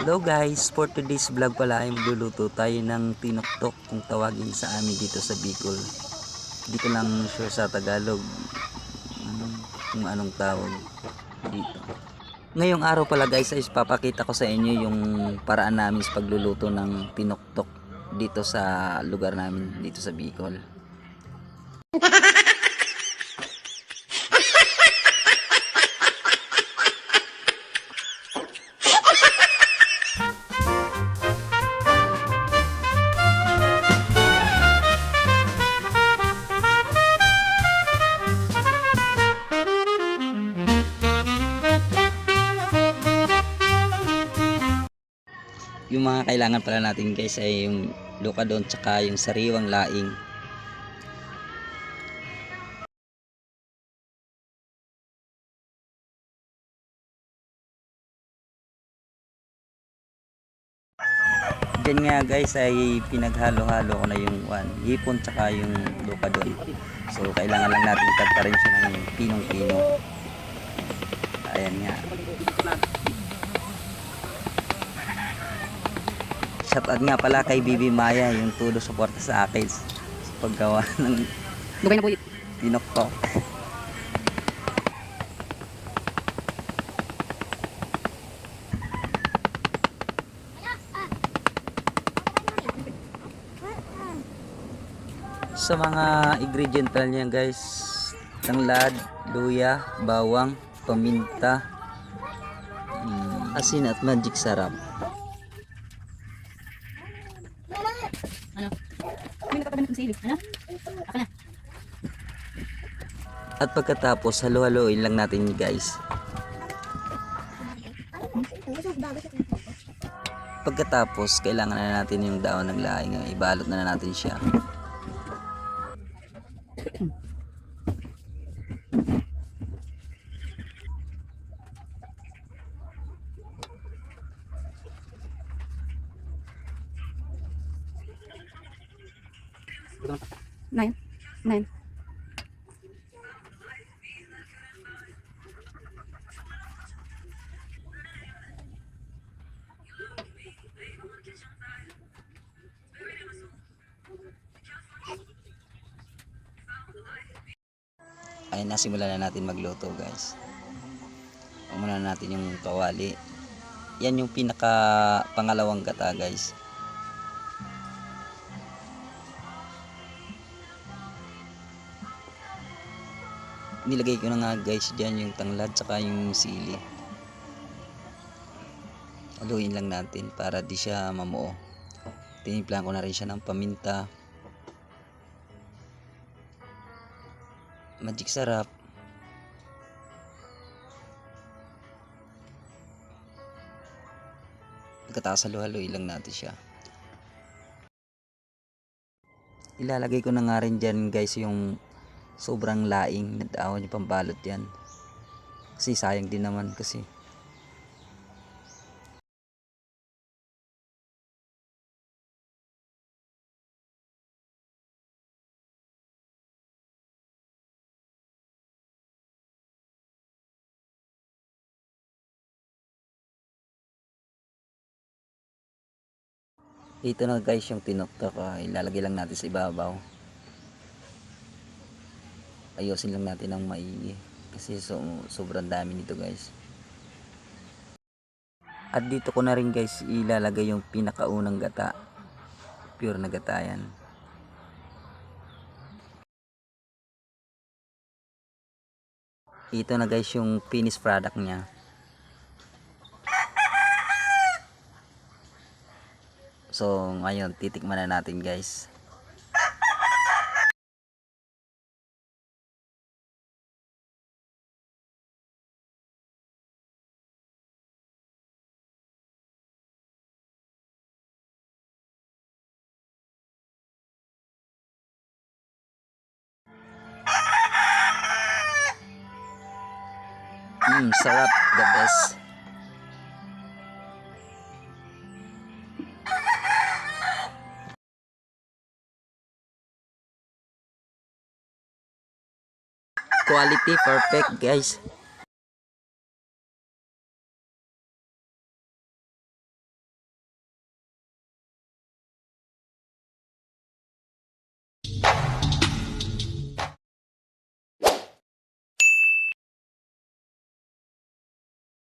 Hello guys, for today's vlog pala ay magluluto tayo ng tinoktok kung tawagin sa amin dito sa Bicol. Ko lang sure sa Tagalog mm, kung anong tawag dito. Ngayong araw pala guys ay papakita ko sa inyo yung paraan namin sa pagluluto ng tinoktok dito sa lugar namin dito sa Bicol. Yung mga kailangan pala natin guys ay yung lukadon tsaka yung sariwang laing. Diyan nga guys ay pinaghalo-halo ko na yung one, hipon tsaka yung lukadon. So kailangan lang natin tagta rin siya ng pinong-pino. Ayan nga. Shoutout nga pala kay Bibi Maya yung tulo suporta sa akin sa paggawa ng Dugay na yun. dinoktok. Sa mga ingredient pala niya guys, tanglad, luya, bawang, paminta, mm, asin at magic sarap. Ano? May nakatabi ng sili. Ano? Ako na. At pagkatapos, halo-haloin lang natin guys. Pagkatapos, kailangan na natin yung daon ng laing. Ibalot na natin siya. Nine. Nine. Ay, nasimula na natin magluto, guys. Umuna na natin yung kawali. Yan yung pinaka pangalawang gata, guys. Nilagay ko na nga guys dyan yung tanglad saka yung sili. Haluin lang natin para di siya mamuo. Tiniplan ko na rin siya ng paminta. Magic sarap. Pagkatapos halu-haluin lang natin siya. Ilalagay ko na nga rin dyan guys yung sobrang laing na dahon yung pambalot yan. Kasi sayang din naman kasi. Ito na guys yung tinoktok ah, ilalagay lang natin sa ibabaw ayusin lang natin ng maigi. Kasi so, sobrang dami nito guys. At dito ko na rin guys ilalagay yung pinakaunang gata. Pure na gata yan. Ito na guys yung finished product niya. So ngayon titikman na natin guys Mm, sarap. The best. Quality perfect guys.